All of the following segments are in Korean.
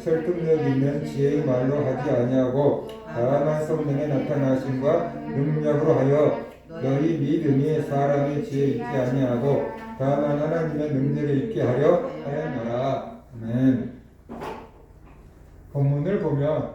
설득력 있는 지혜의 말로 하지 아니하고 다만 성령의 나타나심과 능력으로 하여 너희 믿음이 사람의 지혜 있지 아니하고 다만 하나님의 능력을 있게 하려 하였노라. 아멘. 본문을 보면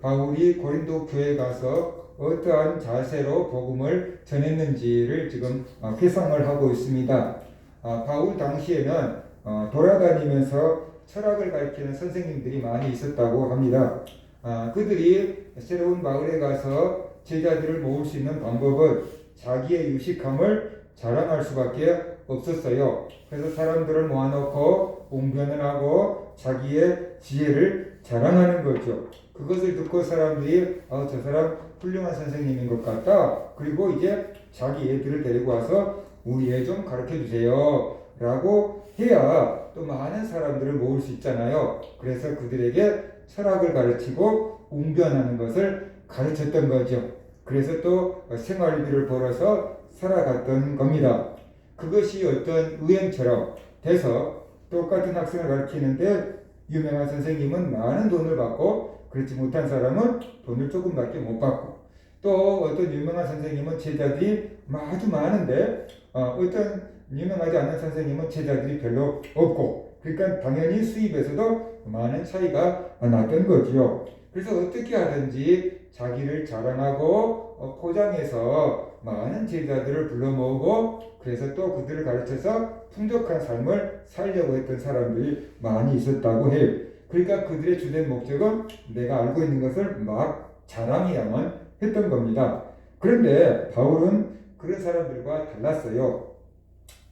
바울이 고린도 교회 가서 어떠한 자세로 복음을 전했는지를 지금 어, 회상을 하고 있습니다. 아, 바울 당시에는 어, 돌아다니면서 철학을 가르치는 선생님들이 많이 있었다고 합니다. 아, 그들이 새로운 마을에 가서 제자들을 모을 수 있는 방법은 자기의 유식함을 자랑할 수밖에 없었어요. 그래서 사람들을 모아놓고 웅변을 하고 자기의 지혜를 자랑하는 거죠. 그것을 듣고 사람들이 아, 저 사람 훌륭한 선생님인 것 같다. 그리고 이제 자기 애들을 데리고 와서 우리 애 좀 가르쳐 주세요. 라고 해야 또 많은 사람들을 모을 수 있잖아요. 그래서 그들에게 철학을 가르치고 웅변하는 것을 가르쳤던 거죠. 그래서 또 생활비를 벌어서 살아갔던 겁니다. 그것이 어떤 유행처럼 돼서 똑같은 학생을 가르치는데 유명한 선생님은 많은 돈을 받고 그렇지 못한 사람은 돈을 조금밖에 못 받고 또 어떤 유명한 선생님은 제자들이 아주 많은데 어, 어떤 유명하지 않은 선생님은 제자들이 별로 없고 그러니까 당연히 수입에서도 많은 차이가 났던 거지요. 그래서 어떻게 하든지 자기를 자랑하고 어, 포장해서 많은 제자들을 불러 모으고 그래서 또 그들을 가르쳐서 풍족한 삶을 살려고 했던 사람들이 많이 있었다고 해요. 그러니까 그들의 주된 목적은 내가 알고 있는 것을 막 자랑해야만 했던 겁니다. 그런데 바울은 그런 사람들과 달랐어요.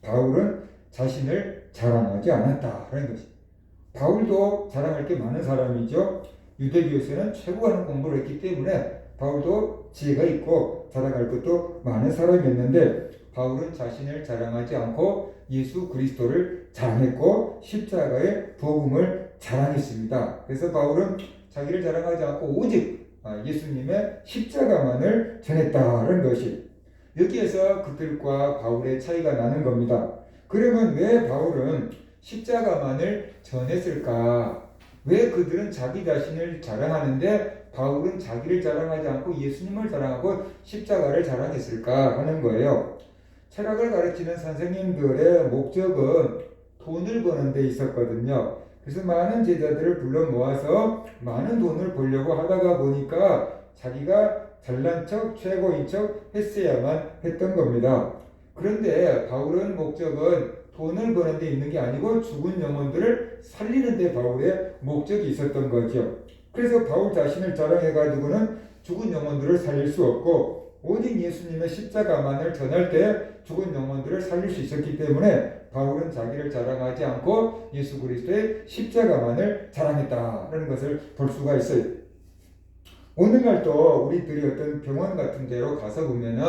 바울은 자신을 자랑하지 않았다라는 것이. 바울도 자랑할 게 많은 사람이죠. 유대교에서는 최고하는 공부를 했기 때문에 바울도 지혜가 있고 자랑할 것도 많은 사람이었는데 바울은 자신을 자랑하지 않고 예수 그리스도를 자랑했고 십자가의 복음을 자랑했습니다. 그래서 바울은 자기를 자랑하지 않고 오직 예수님의 십자가만을 전했다는 것이 여기에서 그들과 바울의 차이가 나는 겁니다. 그러면 왜 바울은 십자가만을 전했을까? 왜 그들은 자기 자신을 자랑하는데 바울은 자기를 자랑하지 않고 예수님을 자랑하고 십자가를 자랑했을까 하는 거예요. 철학을 가르치는 선생님들의 목적은 돈을 버는 데 있었거든요. 그래서 많은 제자들을 불러 모아서 많은 돈을 벌려고 하다가 보니까 자기가 잘난 척, 최고인 척 했어야만 했던 겁니다. 그런데 바울은 목적은 돈을 버는 데 있는 게 아니고 죽은 영혼들을 살리는 데 바울의 목적이 있었던 거죠. 그래서 바울 자신을 자랑해가지고는 죽은 영혼들을 살릴 수 없고 오직 예수님의 십자가만을 전할 때 죽은 영혼들을 살릴 수 있었기 때문에 바울은 자기를 자랑하지 않고 예수 그리스도의 십자가만을 자랑했다는 것을 볼 수가 있어요. 오늘날 또 우리들이 어떤 병원 같은 데로 가서 보면은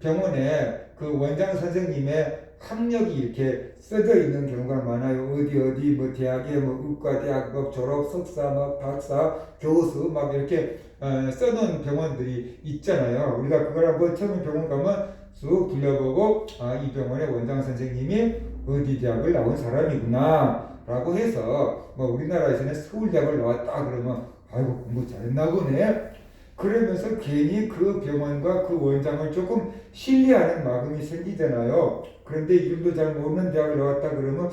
병원에 그 원장 선생님의 학력이 이렇게 써져 있는 경우가 많아요. 어디 어디 뭐 대학에 뭐 의과 대학 뭐 졸업 석사 뭐 박사 교수 막 이렇게 어, 써놓은 병원들이 있잖아요. 우리가 그걸 한번 처음 병원 가면 쑥 둘러보고 아 이 병원의 원장 선생님이 어디 대학을 나온 사람이구나 라고 해서 뭐 우리나라에서는 서울대학을 나왔다 그러면 아이고 공부 잘했나 보네 그러면서 괜히 그 병원과 그 원장을 조금 신뢰하는 마음이 생기잖아요. 그런데 이름도 잘 모르는 대학을 나왔다 그러면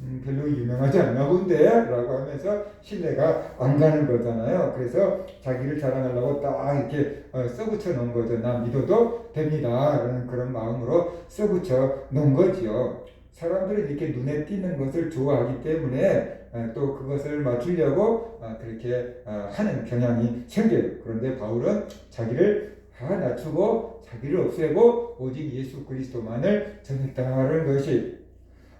음, 별로 유명하지 않나 본데 라고 하면서 신뢰가 안 가는 거잖아요. 그래서 자기를 자랑하려고 딱 이렇게 어, 써붙여 놓은 거죠. 나 믿어도 됩니다. 라는 그런 마음으로 써붙여 놓은 거지요. 사람들이 이렇게 눈에 띄는 것을 좋아하기 때문에 어, 또 그것을 맞추려고 어, 그렇게 어, 하는 경향이 생겨요. 그런데 바울은 자기를 다 낮추고 자기를 없애고 오직 예수 그리스도만을 전했다는 것이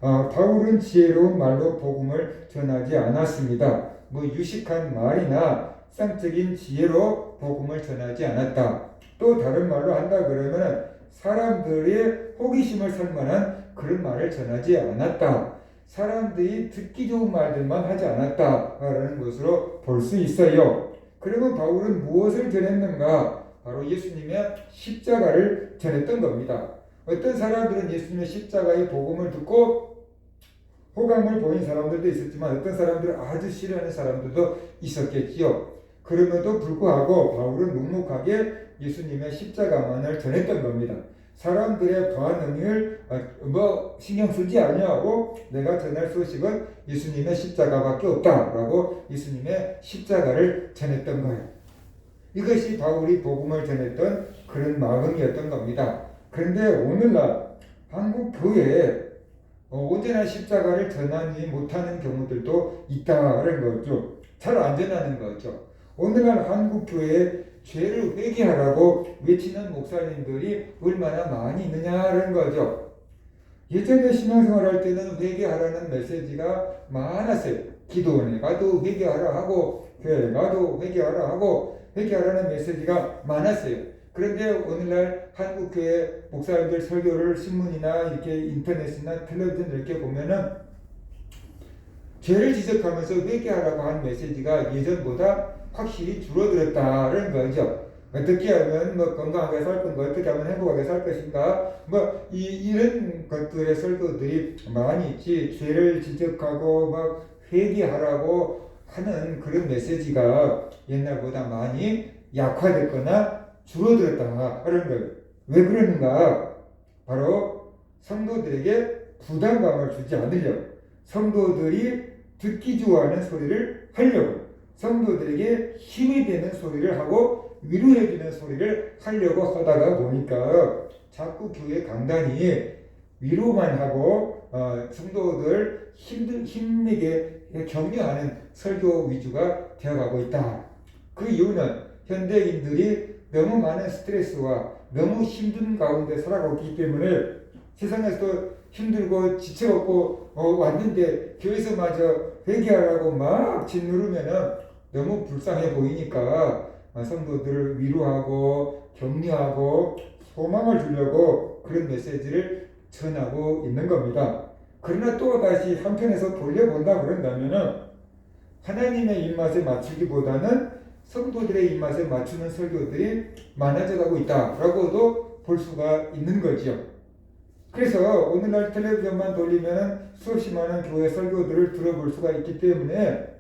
바울은 지혜로운 말로 복음을 전하지 않았습니다. 뭐 유식한 말이나 확상적인 지혜로 복음을 전하지 않았다. 또 다른 말로 한다 그러면 사람들의 호기심을 살 만한 그런 말을 전하지 않았다. 사람들이 듣기 좋은 말들만 하지 않았다라는 것으로 볼 수 있어요. 그러면 바울은 무엇을 전했는가? 바로 예수님의 십자가를 전했던 겁니다. 어떤 사람들은 예수님의 십자가의 복음을 듣고 호감을 보인 사람들도 있었지만 어떤 사람들은 아주 싫어하는 사람들도 있었겠지요. 그럼에도 불구하고 바울은 묵묵하게 예수님의 십자가만을 전했던 겁니다. 사람들의 반응을 어, 뭐 신경 쓰지 아니하고 내가 전할 소식은 예수님의 십자가밖에 없다라고 예수님의 십자가를 전했던 거예요. 이것이 바울이 복음을 전했던 그런 마음이었던 겁니다. 그런데 오늘날 한국 교회에 어, 온전한 십자가를 전하지 못하는 경우들도 있다는 거죠. 잘 안 전하는 거죠. 오늘날 한국 교회에 죄를 회개하라고 외치는 목사님들이 얼마나 많이 있느냐는 거죠. 예전에 신앙생활 할 때는 회개하라는 메시지가 많았어요. 기도원에 가도 회개하라 하고 교회에 가도 회개하라 하고 회개하라는 메시지가 많았어요. 그런데 오늘날 한국교회 목사님들 설교를 신문이나 이렇게 인터넷이나 텔레비전 이렇게 보면은 죄를 지적하면서 회개하라고 한 메시지가 예전보다 확실히 줄어들었다는 거죠. 어떻게 하면 뭐 건강하게 살 건가, 어떻게 하면 행복하게 살 것인가, 뭐 이, 이런 것들의 설교들이 많이 있지. 죄를 지적하고 막 회개하라고 하는 그런 메시지가 옛날보다 많이 약화됐거나 줄어들었다 하는 거예요. 왜 그러는가? 바로 성도들에게 부담감을 주지 않으려고 성도들이 듣기 좋아하는 소리를 하려고 성도들에게 힘이 되는 소리를 하고 위로해주는 소리를 하려고 하다가 보니까 자꾸 교회 강단이 위로만 하고 어, 성도들 힘들 힘내게 격려하는 설교 위주가 되어가고 있다. 그 이유는 현대인들이 너무 많은 스트레스와 너무 힘든 가운데 살아가고 있기 때문에 세상에서도 힘들고 지쳐갖고 어, 왔는데 교회에서마저 회개하라고 막 짓누르면은 너무 불쌍해 보이니까 어, 성도들을 위로하고 격려하고 소망을 주려고 그런 메시지를 전하고 있는 겁니다. 그러나 또 다시 한편에서 돌려본다 그런다면은 하나님의 입맛에 맞추기보다는 성도들의 입맛에 맞추는 설교들이 많아져 가고 있다라고도 볼 수가 있는 거죠. 그래서 오늘날 텔레비전만 돌리면 수없이 많은 교회 설교들을 들어볼 수가 있기 때문에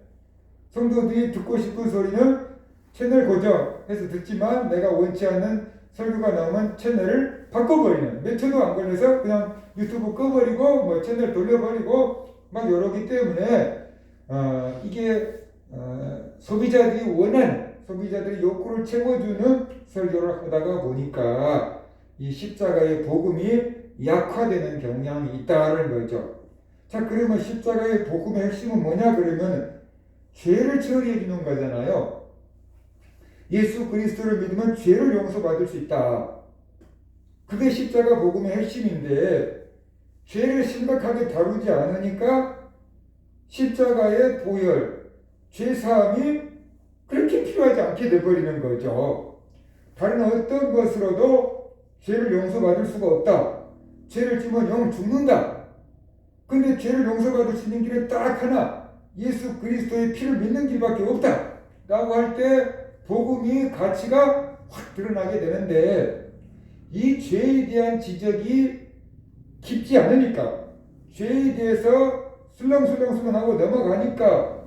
성도들이 듣고 싶은 소리는 채널 고정해서 듣지만 내가 원치 않는 설교가 나오면 채널을 바꿔버리는 몇 초도 안 걸려서 그냥 유튜브 꺼버리고 뭐 채널 돌려버리고 막 이러기 때문에 어, 이게 어, 소비자들이 원하는 소비자들의 욕구를 채워주는 설교를 하다가 보니까 이 십자가의 복음이 약화되는 경향이 있다는 거죠. 자, 그러면 십자가의 복음의 핵심은 뭐냐? 그러면 죄를 처리해 주는 거잖아요. 예수 그리스도를 믿으면 죄를 용서받을 수 있다. 그게 십자가 복음의 핵심인데 죄를 심각하게 다루지 않으니까 십자가의 보혈, 죄 사함이 그렇게 필요하지 않게 돼버리는 거죠. 다른 어떤 것으로도 죄를 용서받을 수가 없다. 죄를 지면 영 죽는다. 근데 죄를 용서받을 수 있는 길은 딱 하나. 예수 그리스도의 피를 믿는 길밖에 없다. 라고 할 때 복음이 가치가 확 드러나게 되는데 이 죄에 대한 지적이 깊지 않으니까 죄에 대해서 술렁술렁술렁하고 넘어가니까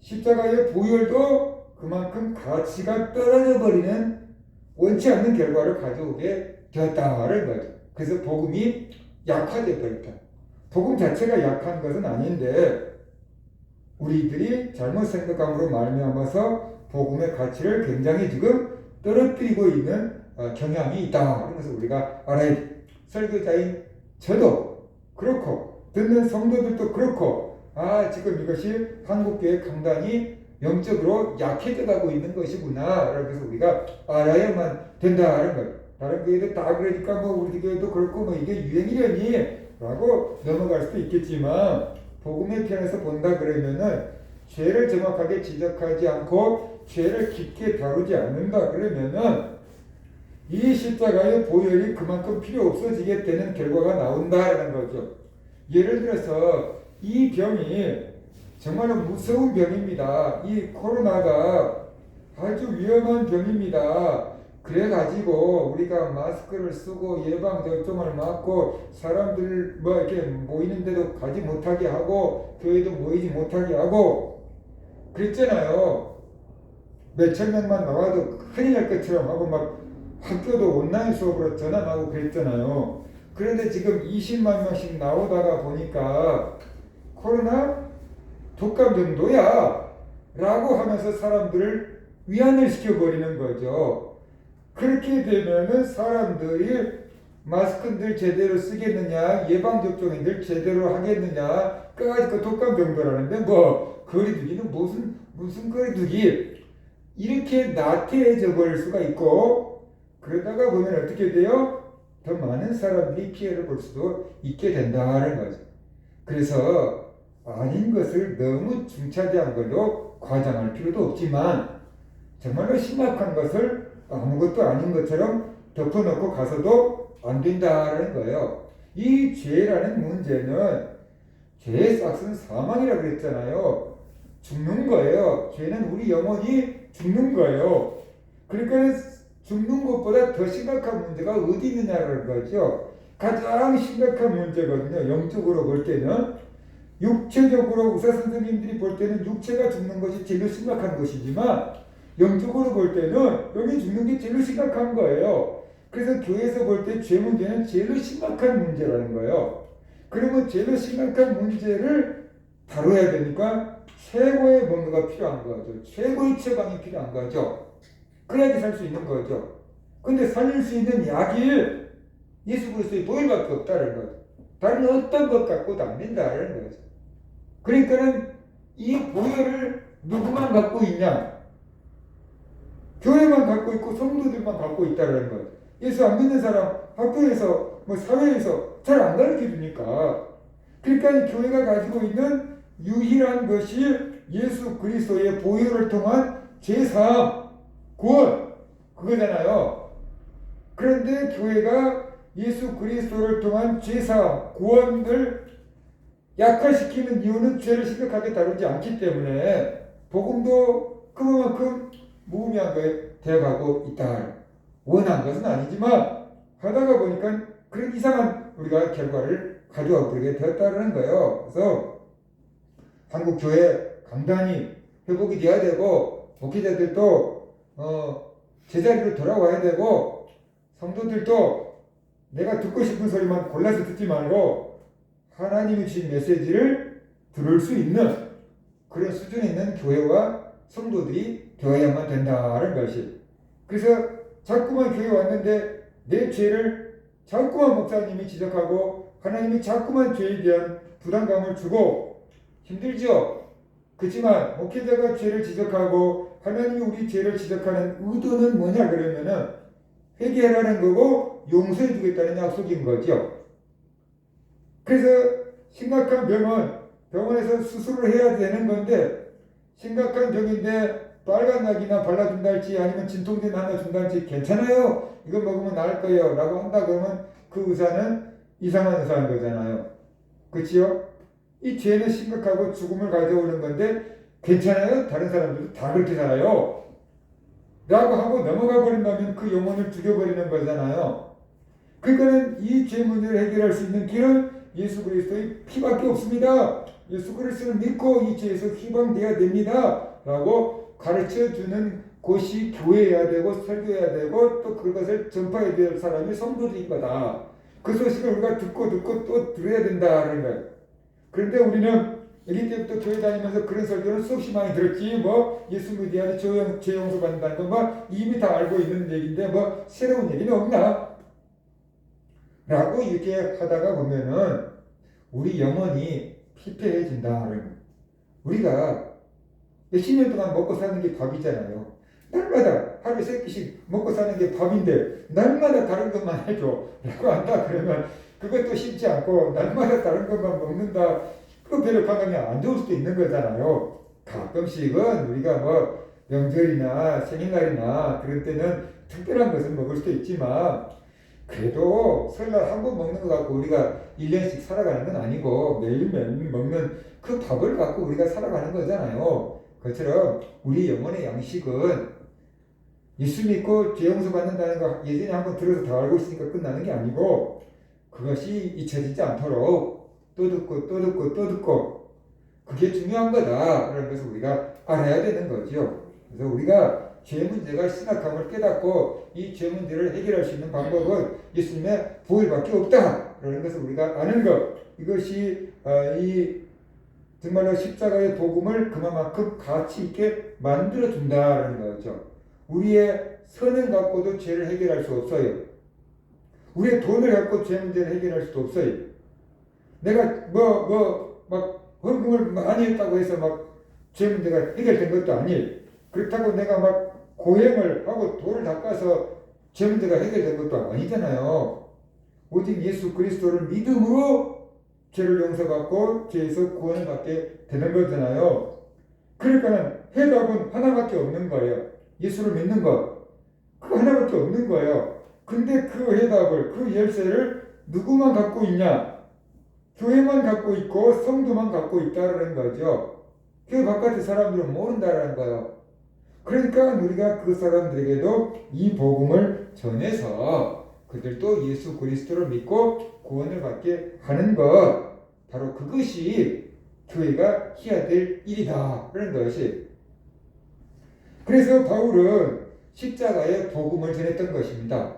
십자가의 보혈도 그만큼 가치가 떨어져 버리는 원치 않는 결과를 가져오게 되었다는 거죠. 그래서 복음이 약화돼 버렸다. 복음 자체가 약한 것은 아닌데 우리들이 잘못 생각함으로 말미암아서 복음의 가치를 굉장히 지금 떨어뜨리고 있는 어, 경향이 있다. 그래서 우리가 알아야 돼. 설교자인 저도 그렇고 듣는 성도들도 그렇고 아 지금 이것이 한국교회 강단이 영적으로 약해져 가고 있는 것이구나. 그래서 우리가 알아야만 된다는 거예요. 다른 교회도 다 그러니까 뭐 우리 교회도 그렇고 뭐 이게 유행이려니 라고 넘어갈 수도 있겠지만 복음의 편에서 본다 그러면은 죄를 정확하게 지적하지 않고 죄를 깊게 다루지 않는다 그러면은 이 십자가의 보혈이 그만큼 필요 없어지게 되는 결과가 나온다라는 거죠. 예를 들어서 이 병이 정말로 무서운 병입니다. 이 코로나가 아주 위험한 병입니다. 그래가지고 우리가 마스크를 쓰고 예방 접종을 맞고 사람들 뭐 이렇게 모이는데도 가지 못하게 하고 교회도 모이지 못하게 하고 그랬잖아요. 몇천 명만 나와도 큰일 날 것처럼 하고 막 학교도 온라인 수업으로 전환하고 그랬잖아요. 그런데 지금 20만 명씩 나오다가 보니까 코로나 독감 정도야 라고 하면서 사람들을 위안을 시켜버리는 거죠. 그렇게 되면은 사람들이 마스크들 제대로 쓰겠느냐, 예방접종인들 제대로 하겠느냐, 까지 그 독감 정도라는데 뭐 거리두기는 무슨 무슨 거리두기 이렇게 나태해져 버릴 수가 있고 그러다가 보면 어떻게 돼요? 더 많은 사람들이 피해를 볼 수도 있게 된다는 거죠. 그래서 아닌 것을 너무 중차대한 걸로 과장할 필요도 없지만 정말로 심각한 것을 아무것도 아닌 것처럼 덮어놓고 가서도 안 된다는 거예요. 이 죄라는 문제는 죄의 싹은 사망이라고 그랬잖아요. 죽는 거예요. 죄는 우리 영혼이 죽는 거예요. 그러니까 죽는 것보다 더 심각한 문제가 어디 있느냐는 거죠. 가장 심각한 문제거든요. 영적으로 볼 때는 육체적으로 의사 선생님들이 볼 때는 육체가 죽는 것이 제일 심각한 것이지만 영적으로 볼 때는 여기 죽는 게 제일 심각한 거예요. 그래서 교회에서 볼 때 죄 문제는 제일 심각한 문제라는 거예요. 그러면 제일 심각한 문제를 다뤄야 되니까 최고의 뭔가가 필요한 거죠. 최고의 처방이 필요한 거죠. 그래야지 살 수 있는 거죠. 근데 살릴 수 있는 약이 예수 그리스도의 보혈밖에 없다는 거죠. 다른 어떤 것 갖고도 안 된다는 거죠. 그러니까는 이 보혈을 누구만 갖고 있냐? 교회만 갖고 있고 성도들만 갖고 있다는 거예요. 예수 안 믿는 사람 학교에서 뭐 사회에서 잘 안 가르쳐 주니까. 그러니까 이 교회가 가지고 있는 유일한 것이 예수 그리스도의 보혈을 통한 제사함, 구원 그거잖아요. 그런데 교회가 예수 그리스도를 통한 제사, 구원을 약화시키는 이유는 죄를 심각하게 다루지 않기 때문에 복음도 그만큼 무의미하게 되어가고 있다. 원한 것은 아니지만 하다가 보니까 그런 이상한 우리가 결과를 가져와 버리게 되었다는 거예요. 그래서 한국 교회 강단이 회복이 돼야 되고 목회자들도 어, 제자리로 돌아와야 되고 성도들도 내가 듣고 싶은 소리만 골라서 듣지 말고 하나님이 주신 메시지를 들을 수 있는 그런 수준에 있는 교회와 성도들이 되어야만 된다는 것이. 그래서 자꾸만 교회 왔는데 내 죄를 자꾸만 목사님이 지적하고 하나님이 자꾸만 죄에 대한 부담감을 주고 힘들죠. 그렇지만 목회자가 죄를 지적하고 하나님이 우리 죄를 지적하는 의도는 뭐냐 그러면은 회개하라는 거고 용서해 주겠다는 약속인 거죠. 그래서 심각한 병은 병원에서 수술을 해야 되는 건데 심각한 병인데 빨간 약이나 발라준다 할지 아니면 진통제 하나 준다 할지 괜찮아요. 이거 먹으면 나을 거예요. 라고 한다 그러면 그 의사는 이상한 의사인 거잖아요. 그치요? 이 죄는 심각하고 죽음을 가져오는 건데 괜찮아요? 다른 사람들도 다 그렇게 살아요. 라고 하고 넘어가 버린다면 그 영혼을 죽여버리는 거잖아요. 그러니까는 이 죄 문제를 해결할 수 있는 길은 예수 그리스도의 피밖에 없습니다. 예수 그리스도를 믿고 이 죄에서 희방돼야 됩니다. 라고 가르쳐 주는 곳이 교회여야 되고 설교해야 되고 또 그것을 전파해야 될 사람이 성도들인 거다. 그 소식을 우리가 듣고 듣고 또 들어야 된다는 거예요. 그런데 우리는 어릴 때부터 교회 다니면서 그런 설교를 수없이 많이 들었지 뭐 예수 믿어야지 죄용, 죄 용서 받는다는 건뭐 이미 다 알고 있는 얘기인데 뭐 새로운 얘기는 없나? 라고 이렇게 하다가 보면은 우리 영혼이 피폐해진다는 거예요. 우리가 몇십 년 동안 먹고 사는 게 밥이잖아요. 날마다 하루에 세 끼씩 먹고 사는 게 밥인데 날마다 다른 것만 해줘 라고 한다 그러면 그것도 쉽지 않고 날마다 다른 것만 먹는다 그 별로 건강에 안 좋을 수도 있는 거잖아요. 가끔씩은 우리가 뭐 명절이나 생일날이나 그럴 때는 특별한 것을 먹을 수도 있지만 그래도 설날 한 번 먹는 거 갖고 우리가 1년씩 살아가는 건 아니고 매일매일 먹는 그 밥을 갖고 우리가 살아가는 거잖아요. 그처럼 우리 영혼의 양식은 예수 믿고 죄 용서 받는다는 거 예전에 한번 들어서 다 알고 있으니까 끝나는 게 아니고 그것이 잊혀지지 않도록 또 듣고 또 듣고 또 듣고 그게 중요한 거다. 그런 것을 우리가 알아야 되는 거죠. 그래서 우리가 죄 문제가 심각함을 깨닫고 이 죄 문제를 해결할 수 있는 방법은 예수님의 보혈밖에 없다. 그런 것을 우리가 아는 것. 이것이 어, 이 정말로 십자가의 복음을 그만큼 가치 있게 만들어 준다는 거죠. 우리의 선을 갖고도 죄를 해결할 수 없어요. 우리의 돈을 갖고 죄 문제를 해결할 수도 없어요. 내가 뭐 뭐 막 헌금을 많이 했다고 해서 막 죄 문제가 해결된 것도 아니에요. 그렇다고 내가 막 고행을 하고 돈을 닦아서 죄 문제가 해결된 것도 아니잖아요. 오직 예수 그리스도를 믿음으로 죄를 용서받고 죄에서 구원을 받게 되는 거잖아요. 그러니까 해답은 하나밖에 없는 거예요. 예수를 믿는 것. 그 하나밖에 없는 거예요. 근데 그 해답을, 그 열쇠를 누구만 갖고 있냐? 교회만 갖고 있고 성도만 갖고 있다는 거죠. 그 바깥의 사람들은 모른다는 거예요. 그러니까 우리가 그 사람들에게도 이 복음을 전해서 그들도 예수 그리스도를 믿고 구원을 받게 하는 것 바로 그것이 교회가 해야 될 일이다 그런 것이 그래서 바울은 십자가의 복음을 전했던 것입니다.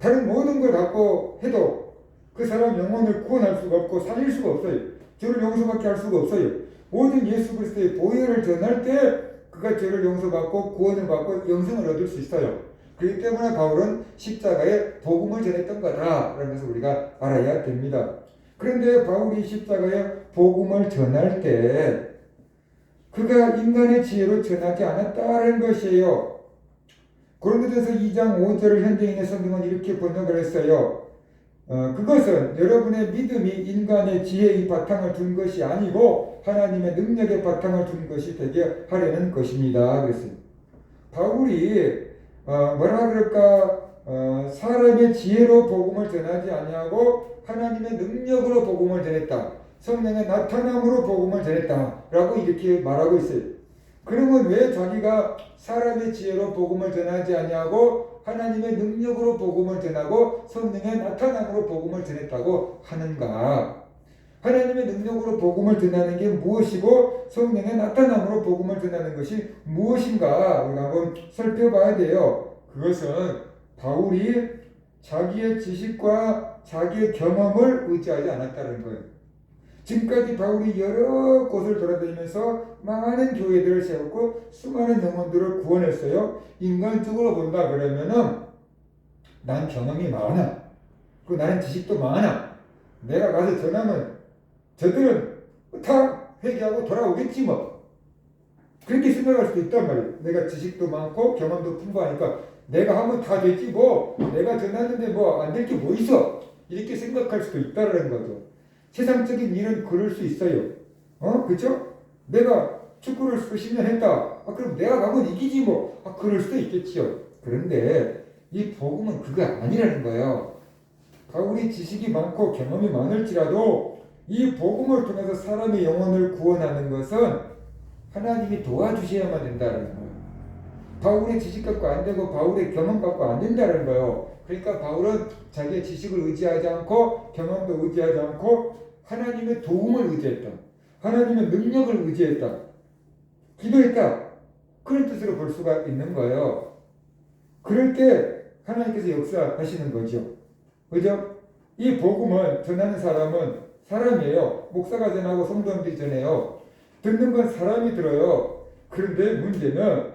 다른 모든 걸 갖고 해도 그 사람 영혼을 구원할 수가 없고 살릴 수가 없어요. 죄를 용서받게 할 수가 없어요. 모든 예수 그리스도의 보혈을 전할 때 그가 죄를 용서받고 구원을 받고 영생을 얻을 수 있어요. 그렇기 때문에 바울은 십자가의 복음을 전했던 거다라는 것을 우리가 알아야 됩니다. 그런데 바울이 십자가의 복음을 전할 때 그가 인간의 지혜로 전하지 않았다는 것이에요. 고린도전서 2장 5절을 현대인의 성경은 이렇게 번역을 했어요. 어, 그것은 여러분의 믿음이 인간의 지혜의 바탕을 둔 것이 아니고 하나님의 능력의 바탕을 둔 것이 되게 하려는 것입니다. 그랬어요. 바울이 어, 뭐라 그럴까 어, 사람의 지혜로 복음을 전하지 아니하고 하나님의 능력으로 복음을 전했다. 성령의 나타남으로 복음을 전했다라고 이렇게 말하고 있어요. 그러면 왜 자기가 사람의 지혜로 복음을 전하지 아니하고 하나님의 능력으로 복음을 전하고 성령의 나타남으로 복음을 전했다고 하는가? 하나님의 능력으로 복음을 전하는 게 무엇이고 성령의 나타남으로 복음을 전하는 것이 무엇인가 우리가 한번 살펴봐야 돼요. 그것은 바울이 자기의 지식과 자기의 경험을 의지하지 않았다는 거예요. 지금까지 바울이 여러 곳을 돌아다니면서 많은 교회들을 세웠고 수많은 영혼들을 구원했어요. 인간적으로 본다 그러면은 난 경험이 많아. 그리고 나는 지식도 많아. 내가 가서 전하면 저들은 다 회개하고 돌아오겠지 뭐. 그렇게 생각할 수도 있단 말이에요. 내가 지식도 많고 경험도 풍부하니까 내가 하면 다 되지 뭐. 내가 전하는데 뭐 안 될 게 뭐 있어. 이렇게 생각할 수도 있다는 거죠. 세상적인 일은 그럴 수 있어요. 어? 그죠? 내가 축구를 수십 년 했다. 아, 그럼 내가 가면 이기지 뭐. 아, 그럴 수도 있겠지요. 그런데 이 복음은 그거 아니라는 거예요. 바울이 지식이 많고 경험이 많을지라도 이 복음을 통해서 사람의 영혼을 구원하는 것은 하나님이 도와주셔야만 된다는 거예요. 바울의 지식 갖고 안 되고 바울의 경험 갖고 안 된다는 거예요. 그러니까 바울은 자기의 지식을 의지하지 않고 경험도 의지하지 않고 하나님의 도움을 의지했다. 하나님의 능력을 의지했다. 기도했다. 그런 뜻으로 볼 수가 있는 거예요. 그럴 때 하나님께서 역사하시는 거죠. 그죠? 이 복음을 전하는 사람은 사람이에요. 목사가 전하고 성도님들이 전해요. 듣는 건 사람이 들어요. 그런데 문제는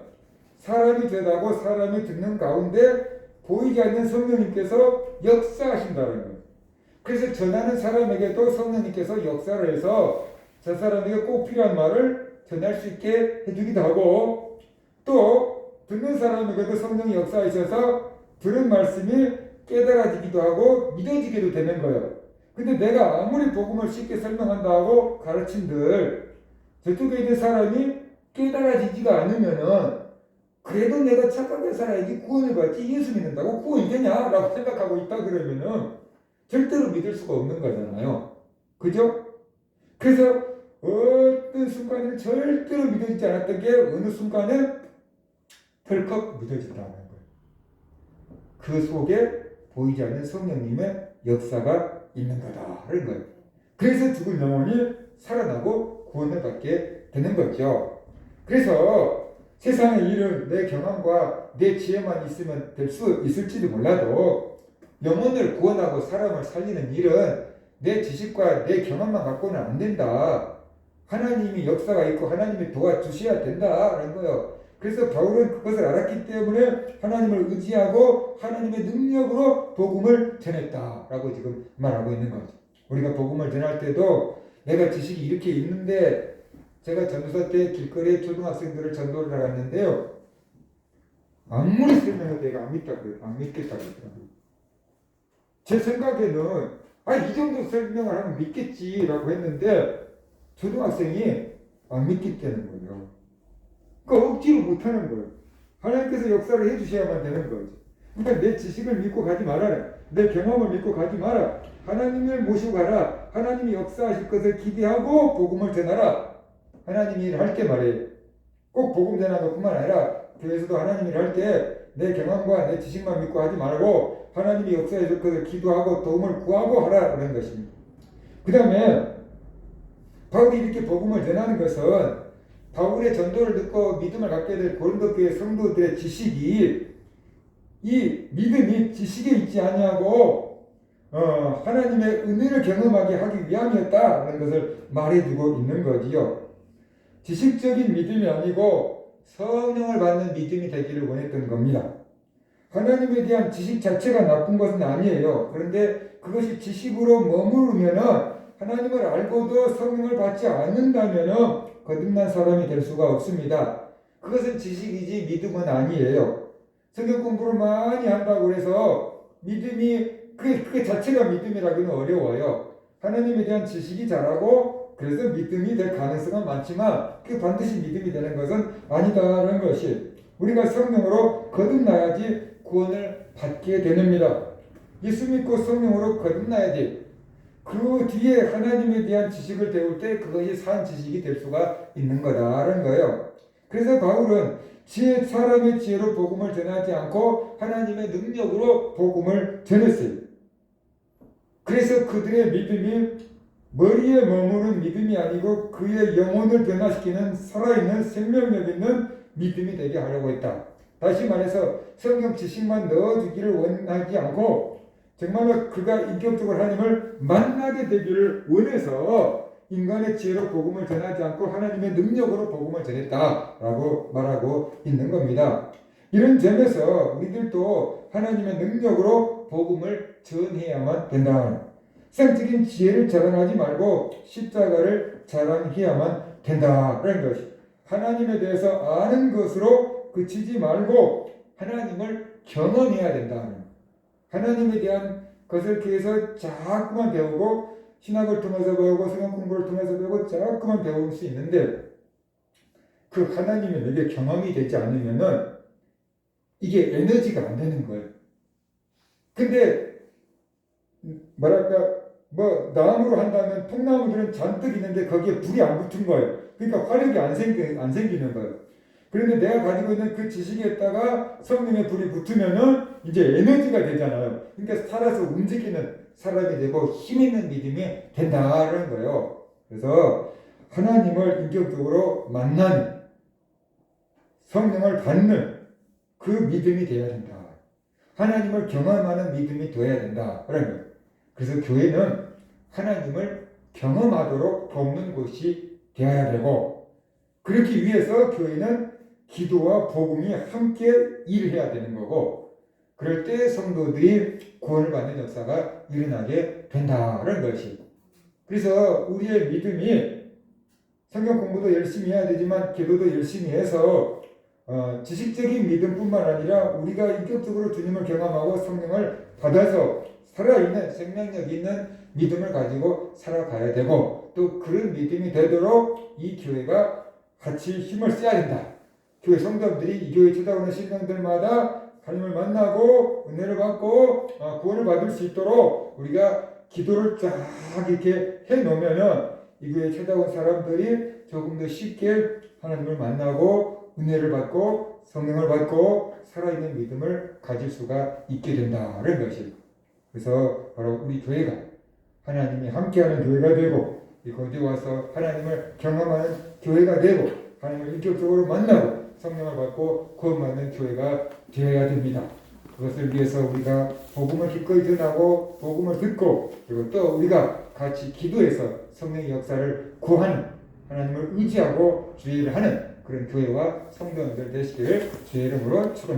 사람이 전하고 사람이 듣는 가운데 보이지 않는 성령님께서 역사하신다는 거예요. 그래서 전하는 사람에게도 성령님께서 역사를 해서 저 사람에게 꼭 필요한 말을 전할 수 있게 해주기도 하고 또 듣는 사람에게도 성령이 역사하셔서 들은 말씀이 깨달아지기도 하고 믿어지기도 되는 거예요. 근데 내가 아무리 복음을 쉽게 설명한다 하고 가르친들 저쪽에 있는 사람이 깨달아지지가 않으면은 그래도 내가 착하게 살아야지 구원을 받지 예수 믿는다고 구원이 되냐라고 생각하고 있다 그러면은 절대로 믿을 수가 없는 거잖아요. 그죠? 그래서 어떤 순간에는 절대로 믿어지지 않았던 게 어느 순간에 덜컥 믿어진다는 거예요. 그 속에 보이지 않는 성령님의 역사가 있는 거다라는 거예요. 그래서 죽은 영혼이 살아나고 구원을 받게 되는 거죠. 그래서 세상의 일은 내 경험과 내 지혜만 있으면 될 수 있을지도 몰라도 영혼을 구원하고 사람을 살리는 일은 내 지식과 내 경험만 갖고는 안 된다. 하나님이 역사가 있고 하나님이 도와주셔야 된다라는 거예요. 그래서 바울은 그것을 알았기 때문에 하나님을 의지하고 하나님의 능력으로 복음을 전했다라고 지금 말하고 있는 거죠. 우리가 복음을 전할 때도 내가 지식이 이렇게 있는데 제가 전도사 때 길거리에 초등학생들을 전도를 나갔는데요. 아무리 설명해도 내가 안 믿다 그래요. 안 믿겠다 그러더라고요. 제 생각에는 아 이 정도 설명을 하면 믿겠지라고 했는데 초등학생이 안 믿겠다는 거예요. 그러니까 억지로 못하는 거예요. 하나님께서 역사를 해주셔야만 되는 거죠. 그러니까 내 지식을 믿고 가지 말아라. 내 경험을 믿고 가지 마라. 하나님을 모시고 가라. 하나님이 역사하실 것을 기대하고 복음을 전하라. 하나님이 일을 할때 말이에요. 꼭 복음 전하는 것뿐만 아니라 교회에서도 하나님 일을 할때 내 경험과 내 지식만 믿고 하지 말고 하나님이 역사해 줄 것을 기도하고 도움을 구하고 하라 그런 것입니다. 그 다음에 바울이 이렇게 복음을 전하는 것은 바울의 전도를 듣고 믿음을 갖게 될 고린도 교회 성도들의 지식이 이 믿음이 지식에 있지 아니하고 어, 하나님의 은혜를 경험하게 하기 위함이었다라는 것을 말해주고 있는 거지요. 지식적인 믿음이 아니고 성령을 받는 믿음이 되기를 원했던 겁니다. 하나님에 대한 지식 자체가 나쁜 것은 아니에요. 그런데 그것이 지식으로 머무르면은 하나님을 알고도 성령을 받지 않는다면은 거듭난 사람이 될 수가 없습니다. 그것은 지식이지 믿음은 아니에요. 성경 공부를 많이 한다고 해서 믿음이 그, 그 자체가 믿음이라기는 어려워요. 하나님에 대한 지식이 잘하고 그래서 믿음이 될 가능성은 많지만 그 반드시 믿음이 되는 것은 아니다라는 것이 우리가 성령으로 거듭나야지 구원을 받게 됩니다. 예수 믿고 성령으로 거듭나야지 그 뒤에 하나님에 대한 지식을 배울 때 그것이 산 지식이 될 수가 있는 거다라는 거예요. 그래서 바울은 지혜 사람의 지혜로 복음을 전하지 않고 하나님의 능력으로 복음을 전했어요. 그래서 그들의 믿음이 머리에 머무는 믿음이 아니고 그의 영혼을 변화시키는 살아있는 생명력 있는 믿음이 되게 하려고 했다. 다시 말해서 성경 지식만 넣어주기를 원하지 않고 정말로 그가 인격적으로 하나님을 만나게 되기를 원해서 인간의 지혜로 복음을 전하지 않고 하나님의 능력으로 복음을 전했다라고 말하고 있는 겁니다. 이런 점에서 우리들도 하나님의 능력으로 복음을 전해야만 된다. 생적인 지혜를 자랑하지 말고 십자가를 자랑해야만 된다라는 것이 하나님에 대해서 아는 것으로 그치지 말고 하나님을 경험해야 된다. 하나님에 대한 것을 계속 자꾸만 배우고 신학을 통해서 배우고 성경 공부를 통해서 배우고 자꾸만 배울 수 있는데 그 하나님이 내게 경험이 되지 않으면은 이게 에너지가 안 되는 거예요. 근데 뭐랄까 뭐 나무로 한다면 통나무들은 잔뜩 있는데 거기에 불이 안 붙은 거예요. 그러니까 화력이 안 생기 안 생기는 거예요. 그런데 내가 가지고 있는 그 지식에다가 성령의 불이 붙으면은 이제 에너지가 되잖아요. 그러니까 살아서 움직이는 사람이 되고 힘 있는 믿음이 된다는 거예요. 그래서 하나님을 인격적으로 만나는 성령을 받는 그 믿음이 되어야 된다. 하나님을 경험하는 믿음이 되어야 된다. 그런 거예요. 그래서 교회는 하나님을 경험하도록 돕는 곳이 되어야 되고 그렇기 위해서 교회는 기도와 복음이 함께 일해야 되는 거고 그럴 때 성도들이 구원을 받는 역사가 일어나게 된다는 것이 그래서 우리의 믿음이 성경 공부도 열심히 해야 되지만 기도도 열심히 해서 어, 지식적인 믿음뿐만 아니라 우리가 인격적으로 주님을 경험하고 성령을 받아서 살아있는 생명력 있는 믿음을 가지고 살아가야 되고 또 그런 믿음이 되도록 이 교회가 같이 힘을 써야 된다. 교회 성도들이 이 교회 찾아오는 신앙들마다 하나님을 만나고 은혜를 받고 어, 구원을 받을 수 있도록 우리가 기도를 쫙 이렇게 해 놓으면은 이 교회 찾아온 사람들이 조금 더 쉽게 하나님을 만나고 은혜를 받고 성령을 받고 살아있는 믿음을 가질 수가 있게 된다는 것이 그래서 바로 우리 교회가 하나님이 함께하는 교회가 되고 이 거기 와서 하나님을 경험하는 교회가 되고 하나님을 인격적으로 만나고 성령을 받고 구원받는 교회가 되어야 됩니다. 그것을 위해서 우리가 복음을 기꺼이 전하고 복음을 듣고 그리고 또 우리가 같이 기도해서 성령의 역사를 구하는 하나님을 의지하고 주의를 하는 그런 교회와 성도님들 되시기를 주의 이름으로 축원합니다.